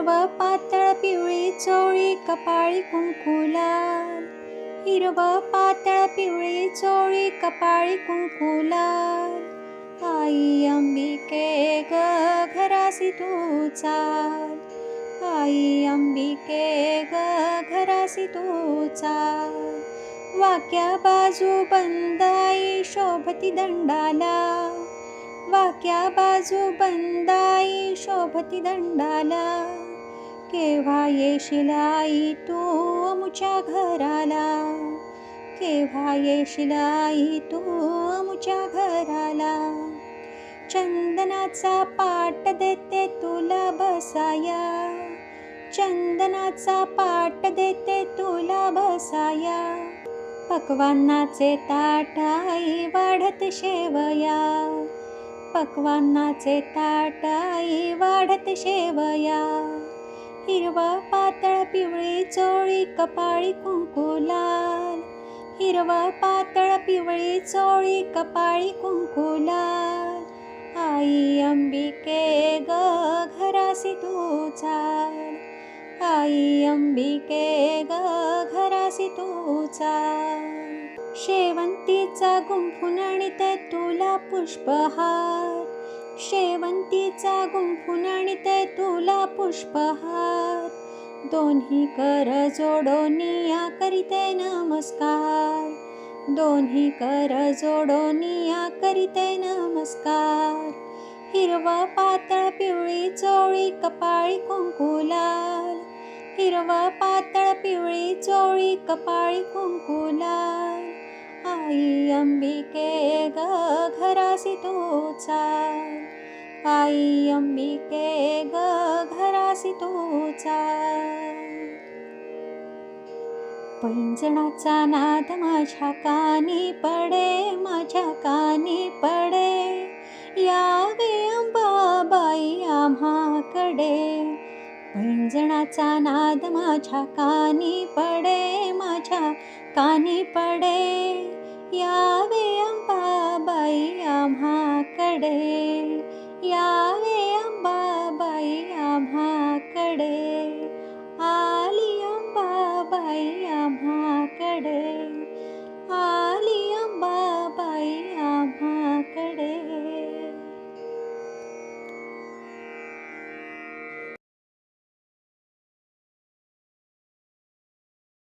हिरव पातळ पिवळी चोळी कपाळी कुंकुलाल हिरव पातळ पिवळी चोळी कपाळी कुंकुलाल आई अंबिके ग घरासी तू चाल. आई अंबिके ग घरासी तू चाल. वाक्या बाजू बंदाई शोभती दंडाला. वाक्या बाजू बंदाई शोभती दंडाला. केव्हा येशील आई तू अमुच्या घराला? केव्हा येशील आई तू अमुच्या घराला? चंदनाचा पाट देते तुला बसाया. चंदनाचा पाट देते तुला बसाया. पकवानाचे ताटाई वाढत शेवया. पक्वान्नाचे ताटाई वाढत शेवया. हिरवा पातळ पिवळी चोळी कपाळी कुंकुलाल हिरवा पातळ पिवळी चोळी कपाळी कुंकुलाल आई अंबिके ग घरासी तू चाल. आई अंबिके ग घरासी तू चाल. शेवंतीचा गुंफून आणते तुला पुष्पहार. शेवंतीचा गुंफून आणते तुला पुष्पहार. दोन्ही कर जोडोनिया करीते नमस्कार. दोन्ही कर जोडोनिया करीते नमस्कार. हिरवा पातळ पिवळी चोळी कपाळी कुंकू लाल हिरवा पातळ पिवळी चोळी कपाळी कुंकू लाल आई अंबिके ग घरासी तूचा आई अंबिके ग घरासी तूचा पैंजणाचा नाद माझ्या कानी पडे माझ्या कानी पडे. यावे अंबाबाई आम्हाकडे. पैंजणाचा नाद माझ्या कानी पडे माझ्या कानी पडे.